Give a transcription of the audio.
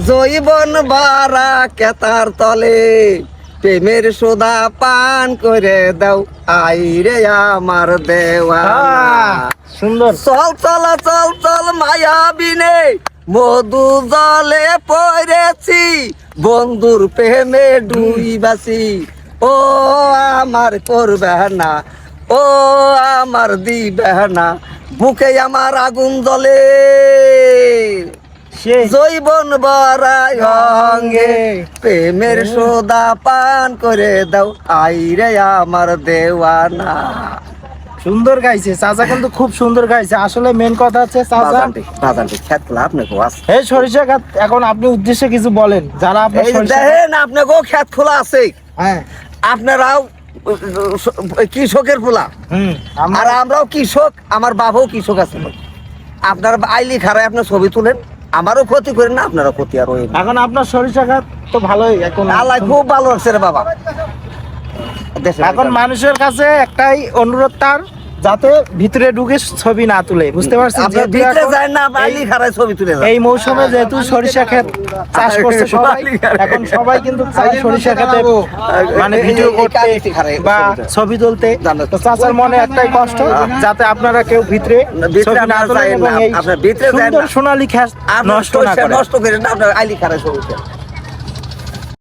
জৈবন বারা কেতার তলে প্রেমের সোদা পান করে দাও আইরে আমার দেওয়া সুন্দর। চল চল চল চল মায়া বিনে মধু জলে পড়েছি বন্ধুর প্রেমে ডুইবাসি ও আমার করবে না ও আমার দিবে না বুকে আমার আগুন জ্বলে। সে জৈবন বরাই অঙ্গে প্রেমের সোদা পান করে দাও। আইরে আমার দেওয়ানা। সুন্দর গাইছে চাচা কিন্তু খুব সুন্দর গাইছে। আসলে মেন কথা হচ্ছে চাচা খেত আপনি এই সরিষা গাছ এখন আপনি উদ্দেশ্যে কিছু বলেন। যারা আপনার এই দেখেন আপনি গো খেত খোলা আছে। হ্যাঁ। আপনারাও কৃষকের পোলা হুম আর আমরাও কৃষক আমার বাবাও কৃষক আছে। আপনার আইলি খারায় আপনার ছবি তুলেন। আমারও ক্ষতি করে না আপনারও ক্ষতি আর ওই এখন আপনার সরিষা গাছ তো ভালোই এখন আল্লাহ খুব ভালো লাগছে রে বাবা। এখন মানুষের কাছে একটাই অনুরোধ তার যাতে ভিতরে ঢুকে ছবি না তুলে বুঝতে পারছেন? যেহেতু ভিতরে যায় না এই- খারায় ছবি তুলে এই মৌসুমে যেহেতু সরিষা ক্ষেত চাষ করছে সবাই এখন সবাই কিন্তু চায় সরিষা ক্ষেতে মানে ভিডিও করতে বা ছবি তুলতে। তো। চাচার মনে একটাই কষ্ট যাতে আপনারা কেউ ভিতরে ছবি না যায়েন এবং এই আপনার ভিতরে যায়েন সুন্দর না। সোনালী খ্যাস নষ্ট না করেন। নষ্ট করেন না আপনার আইলি খারায় ছবি তুলেন।